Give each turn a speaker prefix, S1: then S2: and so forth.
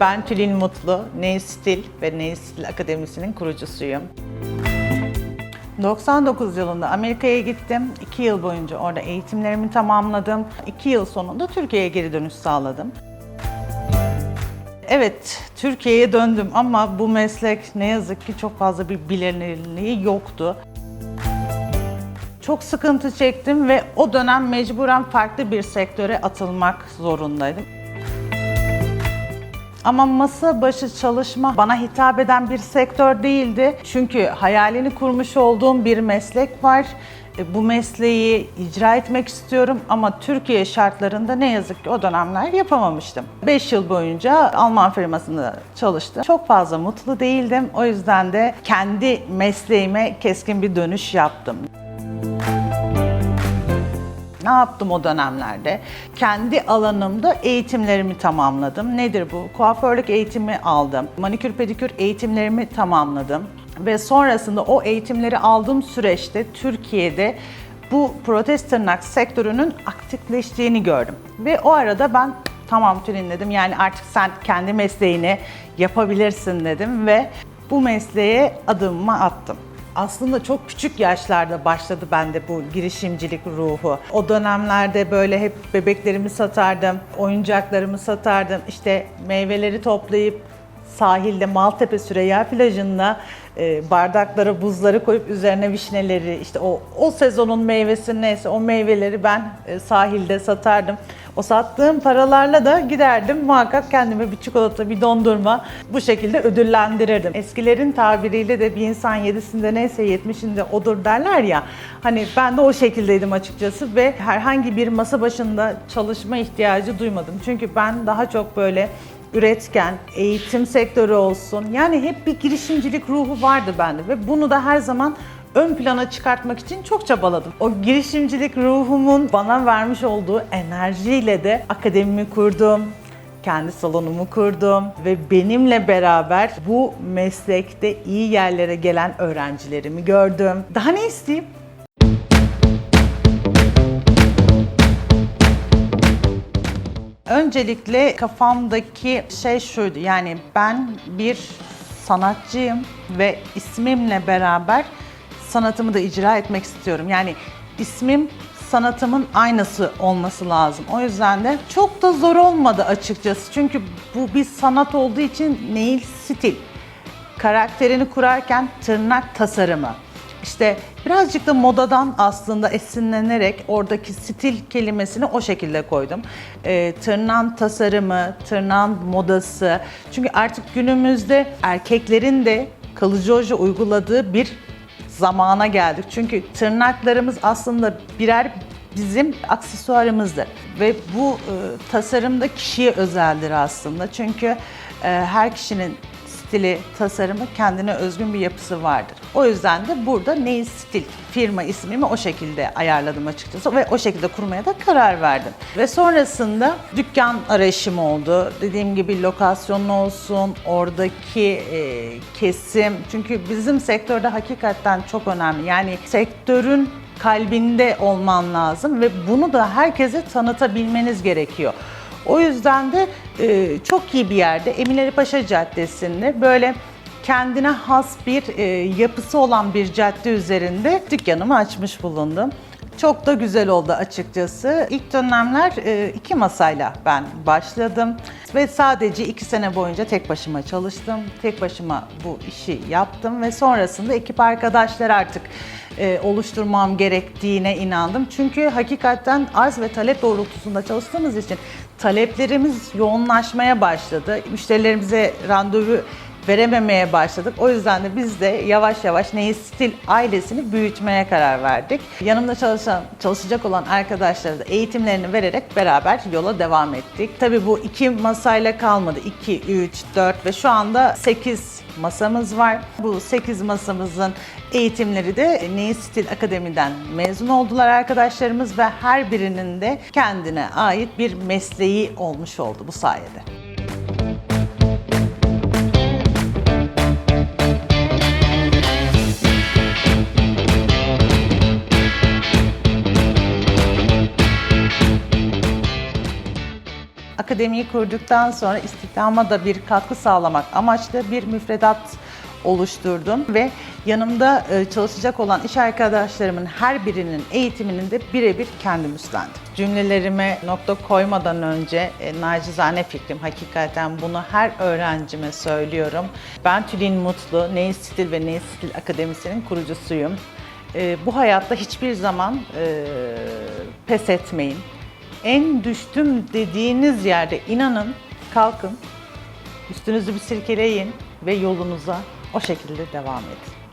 S1: Ben Tülin Mutlu, Ney Stil ve Ney Stil Akademisi'nin kurucusuyum. 99 yılında Amerika'ya gittim. 2 yıl boyunca orada eğitimlerimi tamamladım. 2 yıl sonunda Türkiye'ye geri dönüş sağladım. Evet, Türkiye'ye döndüm ama bu meslek ne yazık ki çok fazla bir bilinirliği yoktu. Çok sıkıntı çektim ve o dönem mecburen farklı bir sektöre atılmak zorundaydım. Ama masa başı çalışma bana hitap eden bir sektör değildi. Çünkü hayalini kurmuş olduğum bir meslek var. E, Bu mesleği icra etmek istiyorum ama Türkiye şartlarında ne yazık ki o dönemler yapamamıştım. 5 yıl boyunca Alman firmasında çalıştım. Çok fazla mutlu değildim. O yüzden de kendi mesleğime keskin bir dönüş yaptım. Ne yaptım o dönemlerde? Kendi alanımda eğitimlerimi tamamladım. Nedir bu? Kuaförlük eğitimi aldım. Manikür pedikür eğitimlerimi tamamladım. Ve sonrasında o eğitimleri aldığım süreçte Türkiye'de bu protez tırnak sektörünün aktifleştiğini gördüm. Ve o arada ben tamam Tülin dedim yani artık sen kendi mesleğini yapabilirsin dedim ve bu mesleğe adımımı attım. Aslında çok küçük yaşlarda başladı bende bu girişimcilik ruhu. O dönemlerde böyle hep bebeklerimi satardım, oyuncaklarımı satardım. İşte meyveleri toplayıp sahilde Maltepe Süreyya plajında e, bardaklara buzları koyup üzerine vişneleri işte o o sezonun meyvesi neyse o meyveleri ben e, sahilde satardım. O sattığım paralarla da giderdim muhakkak kendime bir çikolata, bir dondurma bu şekilde ödüllendirirdim. Eskilerin tabiriyle de bir insan yedisinde neyse yetmişinde odur derler ya. Hani ben de o şekildeydim açıkçası ve herhangi bir masa başında çalışma ihtiyacı duymadım. Çünkü ben daha çok böyle üretken, eğitim sektörü olsun. Yani hep bir girişimcilik ruhu vardı bende ve bunu da her zaman ön plana çıkartmak için çok çabaladım. O girişimcilik ruhumun bana vermiş olduğu enerjiyle de akademimi kurdum. Kendi salonumu kurdum ve benimle beraber bu meslekte iyi yerlere gelen öğrencilerimi gördüm. Daha ne isteyeyim? Öncelikle kafamdaki şey şuydu. Yani ben bir sanatçıyım ve ismimle beraber sanatımı da icra etmek istiyorum. Yani ismim sanatımın aynası olması lazım. O yüzden de çok da zor olmadı açıkçası. Çünkü bu bir sanat olduğu için nail stil. Karakterini kurarken tırnak tasarımı. İşte birazcık da modadan aslında esinlenerek oradaki stil kelimesini o şekilde koydum. Ee, tırnağın tasarımı, tırnağın modası. Çünkü artık günümüzde erkeklerin de kalıcı oje uyguladığı bir zamana geldik. Çünkü tırnaklarımız aslında birer bizim aksesuarımızdır. Ve bu e, tasarımda kişiye özeldir aslında. Çünkü e, her kişinin stili, tasarımı kendine özgün bir yapısı vardır. O yüzden de burada Nail Stil firma ismimi o şekilde ayarladım açıkçası ve o şekilde kurmaya da karar verdim. Ve sonrasında dükkan arayışım oldu. Dediğim gibi lokasyon olsun, oradaki e, kesim. Çünkü bizim sektörde hakikaten çok önemli. Yani sektörün kalbinde olman lazım ve bunu da herkese tanıtabilmeniz gerekiyor. O yüzden de e, çok iyi bir yerde Eminönü Paşa Caddesi'nde böyle kendine has bir e, yapısı olan bir cadde üzerinde dükkanımı açmış bulundum. Çok da güzel oldu açıkçası. İlk dönemler e, iki masayla ben başladım ve sadece iki sene boyunca tek başıma çalıştım. Tek başıma bu işi yaptım ve sonrasında ekip arkadaşlar artık e, oluşturmam gerektiğine inandım. Çünkü hakikaten arz ve talep doğrultusunda çalıştığımız için taleplerimiz yoğunlaşmaya başladı. Müşterilerimize randevu verememeye başladık. O yüzden de biz de yavaş yavaş Neyi Stil ailesini büyütmeye karar verdik. Yanımda çalışan, çalışacak olan arkadaşlara da eğitimlerini vererek beraber yola devam ettik. Tabii bu iki masayla kalmadı. 2, 3, 4 ve şu anda 8 masamız var. Bu 8 masamızın eğitimleri de Neyi Stil Akademi'den mezun oldular arkadaşlarımız ve her birinin de kendine ait bir mesleği olmuş oldu bu sayede. Akademiyi kurduktan sonra istihdama da bir katkı sağlamak amaçlı bir müfredat oluşturdum ve yanımda e, çalışacak olan iş arkadaşlarımın her birinin eğitiminin de birebir kendim üstlendim. Cümlelerime nokta koymadan önce e, nacizane fikrim hakikaten bunu her öğrencime söylüyorum. Ben Tülin Mutlu, Neyi Stil ve Neyi Stil Akademisi'nin kurucusuyum. E, bu hayatta hiçbir zaman e, pes etmeyin. En düştüm dediğiniz yerde inanın, kalkın, üstünüzü bir silkeleyin ve yolunuza o şekilde devam edin.